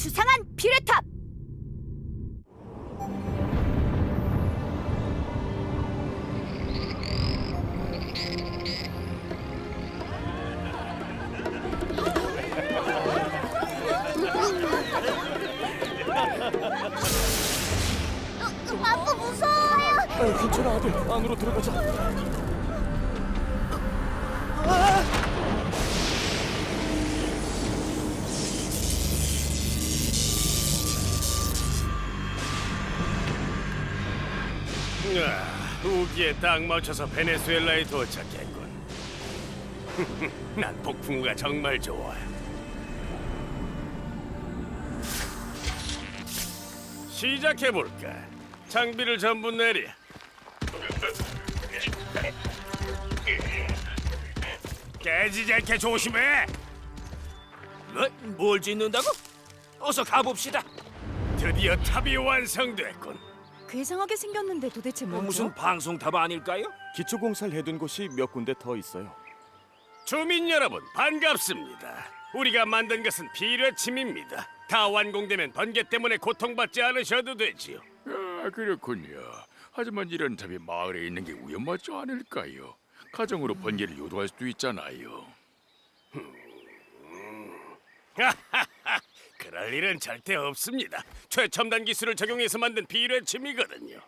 수상한 비례탑. 아빠 무서워요. 아, 괜찮아 아들 안으로 들어가자 아, 우기에 딱 맞춰서 베네수엘라에 도착했군. 난 폭풍우가 정말 좋아. 시작해 볼까? 장비를 전부 내리. 깨지지 않게 조심해. 뭐? 뭘 짓는다고? 어서 가봅시다. 드디어 탑이 완성됐군. 괴상하게 생겼는데 도대체 뭐죠? 무슨 방송탑 아닐까요? 기초공사를 해둔 곳이 몇 군데 더 있어요 주민 여러분 반갑습니다. 우리가 만든 것은 비례침입니다. 다 완공되면 번개 때문에 고통받지 않으셔도 되지요. 아, 그렇군요. 하지만 이런 탑이 마을에 있는 게 위험하지 않을까요? 가정으로 번개를 유도할 수도 있잖아요. 그럴 일은 절대 없습니다. 최첨단 기술을 적용해서 만든 비례침이거든요.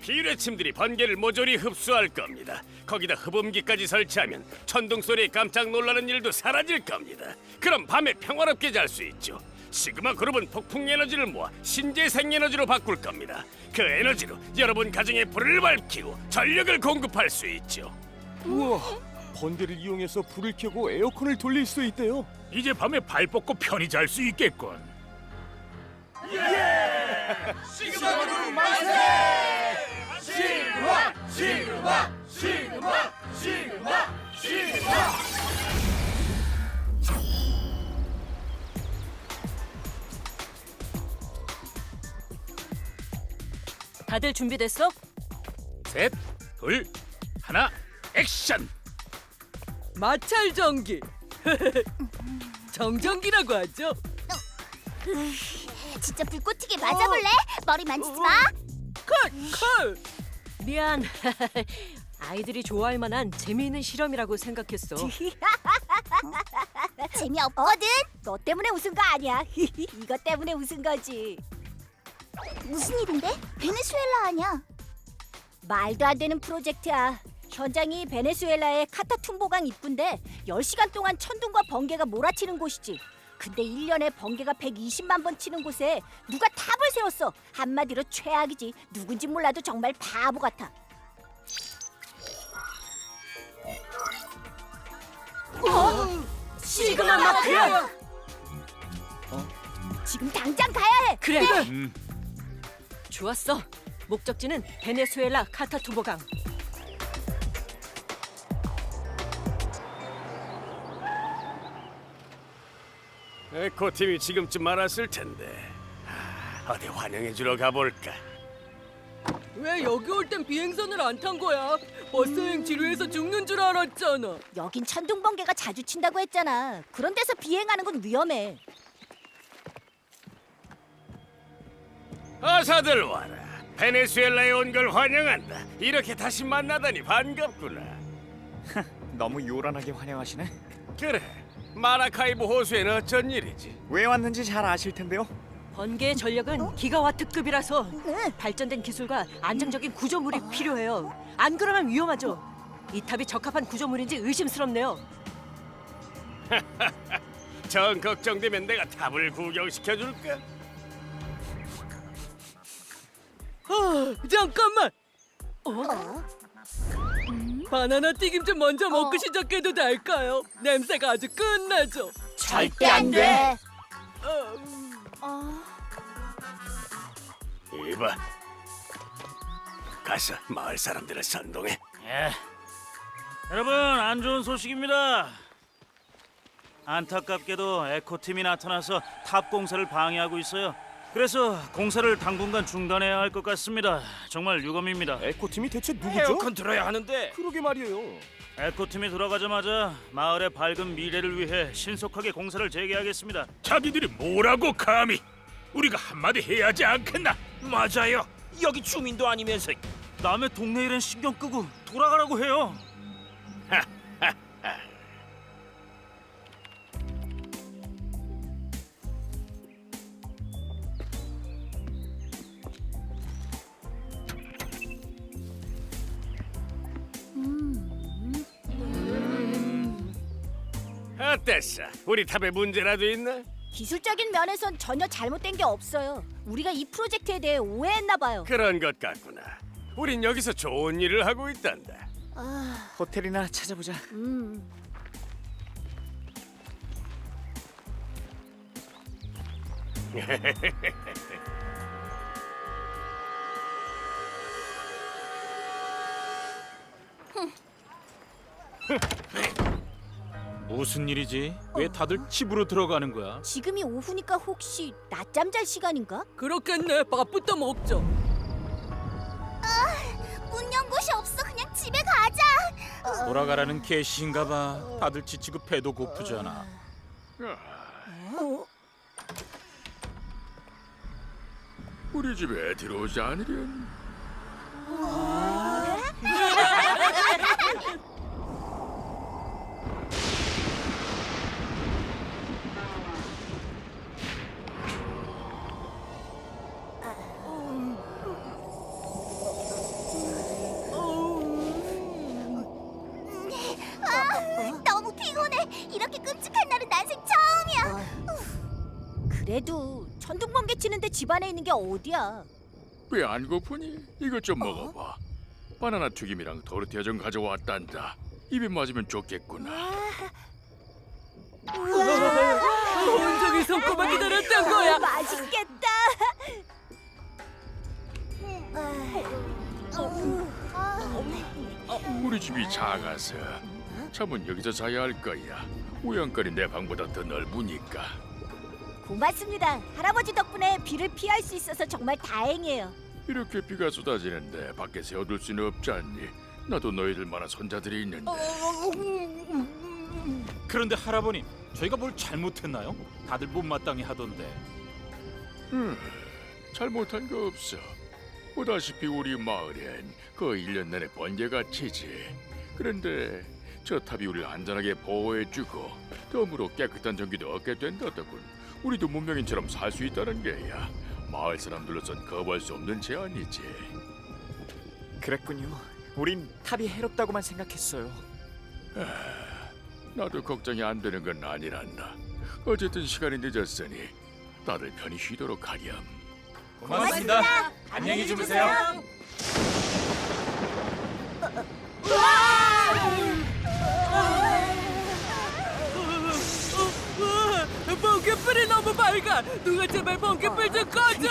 비례침들이 번개를 모조리 흡수할 겁니다. 거기다 흡음기까지 설치하면 천둥 소리에 깜짝 놀라는 일도 사라질 겁니다. 그럼 밤에 평화롭게 잘 수 있죠. 시그마 그룹은 폭풍 에너지를 모아 신재생 에너지로 바꿀 겁니다. 그 에너지로 여러분 가정에 불을 밝히고 전력을 공급할 수 있죠. 우와 번개를 이용해서 불을 켜고 에어컨을 돌릴 수 있대요 이제 밤에 발 뻗고 편히 잘 수 있겠군. 다들 준비됐어? 셋, 둘, 하나, 액션! 마찰 전기. 정전기라고 하죠. 진짜 불꽃 튀게 맞아볼래? 머리 만지지 마. 컷, 컷. 미안. 아이들이 좋아할 만한 재미있는 실험이라고 생각했어. 재미없거든. 너 때문에 웃은 거 아니야. 이거 때문에 웃은 거지. 무슨 일인데? 베네수엘라 아니야. 말도 안 되는 프로젝트야. 현장이 베네수엘라의 카타툼보강 입구인데 10시간 동안 천둥과 번개가 몰아치는 곳이지. 근데 1년에 번개가 120만 번 치는 곳에 누가 탑을 세웠어. 한마디로 최악이지. 누군지 몰라도 정말 바보 같아. 어? 시그마 마크야. 어? 지금 당장 가야 해. 그래. 좋았어. 목적지는 베네수엘라 카타투보강. 에코 팀이 지금쯤 알았을 텐데 아, 어디 환영해 주러 가볼까? 왜 여기 올 땐 비행선을 안 탄 거야? 버스 여행 지루해서 죽는 줄 알았잖아. 여긴 천둥 번개가 자주 친다고 했잖아. 그런 데서 비행하는 건 위험해. 어서들 와라. 베네수엘라에 온 걸 환영한다. 이렇게 다시 만나다니 반갑구나. 너무 요란하게 환영하시네. 그래, 마라카이브 호수엔 어쩐 일이지? 왜 왔는지 잘 아실 텐데요. 번개의 전력은 기가와트급이라서 발전된 기술과 안정적인 구조물이 필요해요. 안 그러면 위험하죠. 이 탑이 적합한 구조물인지 의심스럽네요. 정 걱정되면 내가 탑을 구경시켜 줄까? 아, 잠깐만. 어? 바나나 튀김 좀 먼저 먹고 시작해도 될까요? 냄새가 아주 끝나죠. 절대 안 돼. 어, 이봐, 가서 마을 사람들을 선동해. 예. 여러분 안 좋은 소식입니다. 안타깝게도 에코팀이 나타나서 탑 공사를 방해하고 있어요. 그래서 공사를 당분간 중단해야 할 것 같습니다. 정말 유감입니다. 에코팀이 대체 누구죠? 에어컨 들어야 하는데 그러게 말이에요. 에코팀이 돌아가자마자 마을의 밝은 미래를 위해 신속하게 공사를 재개하겠습니다. 자기들이 뭐라고 감히? 우리가 한마디 해야 하지 않겠나? 맞아요. 여기 주민도 아니면서 남의 동네 일엔 신경 끄고 돌아가라고 해요. 어땠어? 우리 탑에 문제라도 있나? 기술적인 면에선 전혀 잘못된 게 없어요. 우리가 이 프로젝트에 대해 오해했나 봐요. 그런 것 같구나. 우린 여기서 좋은 일을 하고 있단다. 호텔이나 찾아보자. 음. 무슨 일이지? 왜 다들 집으로 들어가는 거야? 지금이 오후니까 혹시 낮잠 잘 시간인가? 그렇겠네. 밥부터 먹자. 문 연 곳이 없어. 그냥 집에 가자. 돌아가라는 개시인가 봐. 다들 지치고 배도 고프잖아. 우리 집에 들어오지 않으련? 집 안에 있는 게 어디야? 왜 안 고프니? 이것 좀 먹어봐. 바나나 튀김이랑 토르티아 좀 가져왔단다. 입에 맞으면 좋겠구나. 온종일 손꼽아 기다렸던 거야. 맛있겠다. 우리 집이 작아서 잠은 여기서 자야 할 거야. 우연거리 내 방보다 더 넓으니까. 고맙습니다. 할아버지 덕분에 비를 피할 수 있어서 정말 다행이에요. 이렇게 비가 쏟아지는데 밖에 세워둘 수는 없지 않니? 나도 너희들만한 손자들이 있는데 그런데 할아버님, 저희가 뭘 잘못했나요? 다들 못마땅해 하던데. 음, 잘못한 거 없어 보다시피 우리 마을엔 거의 1년 내내 번개가 치지 그런데 저 탑이 우리를 안전하게 보호해주고 덤으로 깨끗한 전기도 얻게 된다더군 우리도 문명인처럼 살 수 있다는 게야 마을 사람들로선 거부할 수 없는 제안이지 그랬군요. 우린 탑이 해롭다고만 생각했어요. 나도 걱정이 안 되는 건 아니란다 어쨌든 시간이 늦었으니 다들 편히 쉬도록 하렴 고맙습니다. 안녕히 주무세요. 우와, 너무 밝아. 누가 제발 번개불 좀 꺼줘.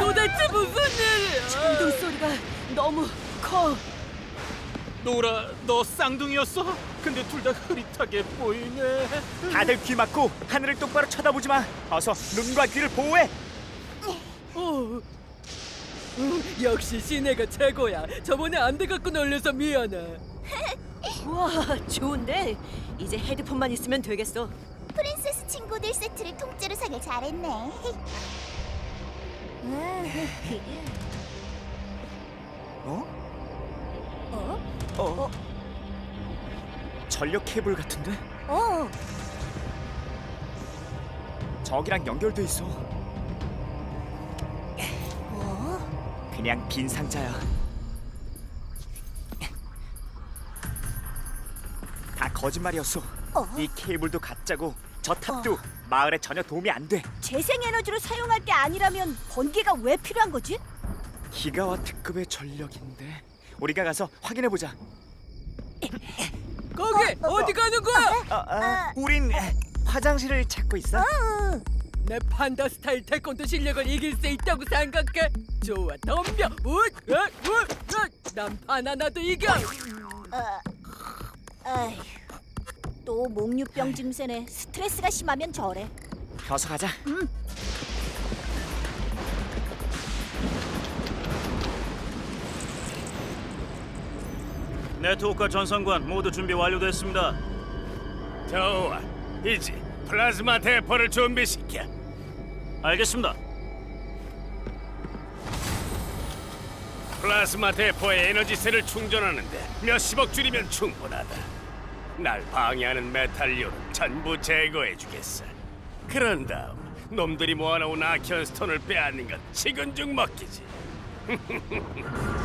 도대체 무슨 일이야? 천둥 소리가 너무 커. 노라, 너 쌍둥이였어? 근데 둘 다 흐릿하게 보이네. 다들 귀 막고 하늘을 똑바로 쳐다보지 마. 어서 눈과 귀를 보호해. 어. 어, 역시 시내가 최고야. 저번에 안 돼 갖고 놀려서 미안해. 와, 좋은데 이제 헤드폰만 있으면 되겠어. 프린세스 친구들 세트를 통째로 사길 잘했네. 어? 어? 전력 케이블 같은데? 어, 저기랑 연결돼 있어. 그냥 빈 상자야. 다 거짓말이었어. 이 케이블도 가짜고 저 탑도 마을에 전혀 도움이 안 돼. 재생 에너지로 사용할 게 아니라면 번개가 왜 필요한 거지? 기가와트급의 전력인데 우리가 가서 확인해 보자. 거기 어디 가는 거야? 아, 아, 우린 화장실을 찾고 있어. 내 판다 스타일 태권도 실력을 이길 수 있다고 생각해. 좋아, 덤벼. 우, 우, 우, 우. 난 바나나도 이겨. 어 휴, 또 목류병 증세네. 스트레스가 심하면 저래. 어서 가자. 네트워크와 전선관 모두 준비 완료됐습니다. 좋아. 이제 플라즈마 대포를 준비시켜. 알겠습니다. 플라즈마 대포의 에너지셀을 충전하는데 몇십억 줄이면 충분하다. 날 방해하는 메탈류는 전부 제거해주겠어. 그런 다음 놈들이 모아놓은 아키언 스톤을 빼앗는 건 식은 죽 먹기지.